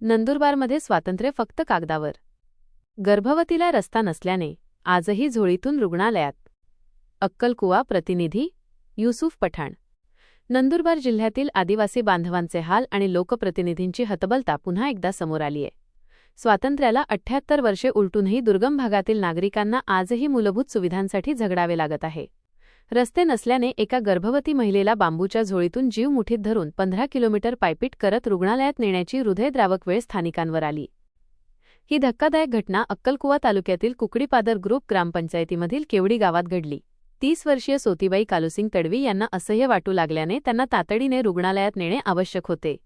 नंदुरबारमध्ये स्वातंत्र्य फक्त कागदावर. गर्भवतीला रस्ता नसल्याने आजही झोळीतून रुग्णालयात. अक्कलकुवा प्रतिनिधी युसुफ पठाण. नंदुरबार जिल्ह्यातील आदिवासी बांधवांचे हाल आणि लोकप्रतिनिधींची हतबलता पुन्हा एकदा समोर आलीये स्वातंत्र्याला अठ्ठ्याहत्तर वर्षे उलटूनही दुर्गम भागातील नागरिकांना आजही मूलभूत सुविधांसाठी झगडावे लागत आहे. रस्ते नसल्याने एका गर्भवती महिलेला बांबूच्या झोळीतून जीव मुठीत धरून पंधरा किलोमीटर पायपीट करत रुग्णालयात नेण्याची हृदयद्रावक वेळ स्थानिकांवर आली. ही धक्कादायक घटना अक्कलकुवा तालुक्यातील कुकडीपादर ग्रुप ग्रामपंचायतीमधील केवडी गावात घडली. तीस वर्षीय सोतीबाई कालुसिंग तडवी यांना असह्य वाटू लागल्याने त्यांना तातडीने रुग्णालयात नेणे आवश्यक होते.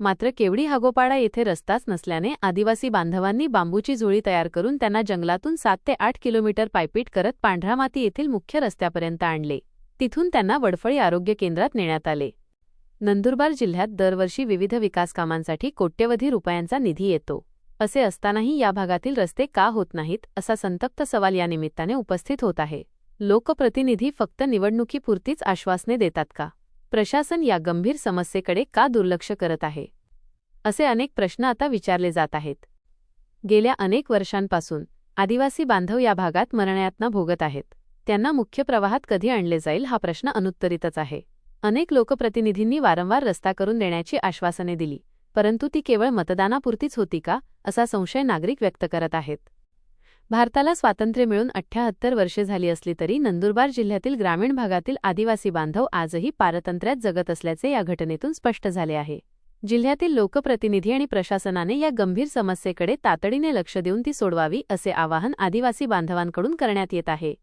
मात्र केवडी हागोपाडा येथे रस्ताच नसल्याने आदिवासी बांधवांनी बांबूची झोळी तयार करून त्यांना जंगलातून सात ते आठ किलोमीटर पायपीट करत पांढरामाती येथील मुख्य रस्त्यापर्यंत आणले. तिथून त्यांना वडफळी आरोग्य केंद्रात नेण्यात आले. नंदुरबार जिल्ह्यात दरवर्षी विविध विकासकामांसाठी कोट्यवधी रुपयांचा निधी येतो. असे असतानाही या भागातील रस्ते का होत नाहीत असा संतप्त सवाल या निमित्ताने उपस्थित होत आहे. लोकप्रतिनिधी फक्त निवडणुकीपुरतीच आश्वासने देतात का? प्रशासन या गंभीर समस्येकडे का दुर्लक्ष करत आहे? असे अनेक प्रश्न आता विचारले जात आहेत. गेल्या अनेक वर्षांपासून आदिवासी बांधव या भागात मरण्यातना भोगत आहेत. त्यांना मुख्य प्रवाहात कधी आणले जाईल हा प्रश्न अनुत्तरितच आहे. अनेक लोकप्रतिनिधींनी वारंवार रस्ता करून देण्याची आश्वासने दिली परंतु ती केवळ मतदानापुरतीच होती का असा संशय नागरिक व्यक्त करत आहेत. भारताला स्वातंत्र्य मिळून अठ्ठ्याहत्तर वर्षे झाली असली तरी नंदुरबार जिल्ह्यातील ग्रामीण भागातील आदिवासी बांधव आजही पारतंत्र्यात जगत असल्याचे या घटनेतून स्पष्ट झाले आहे. जिल्ह्यातील लोकप्रतिनिधी आणि प्रशासनाने या गंभीर समस्येकडे तातडीने लक्ष देऊन ती सोडवावी असे आवाहन आदिवासी बांधवांकडून करण्यात येत आहे.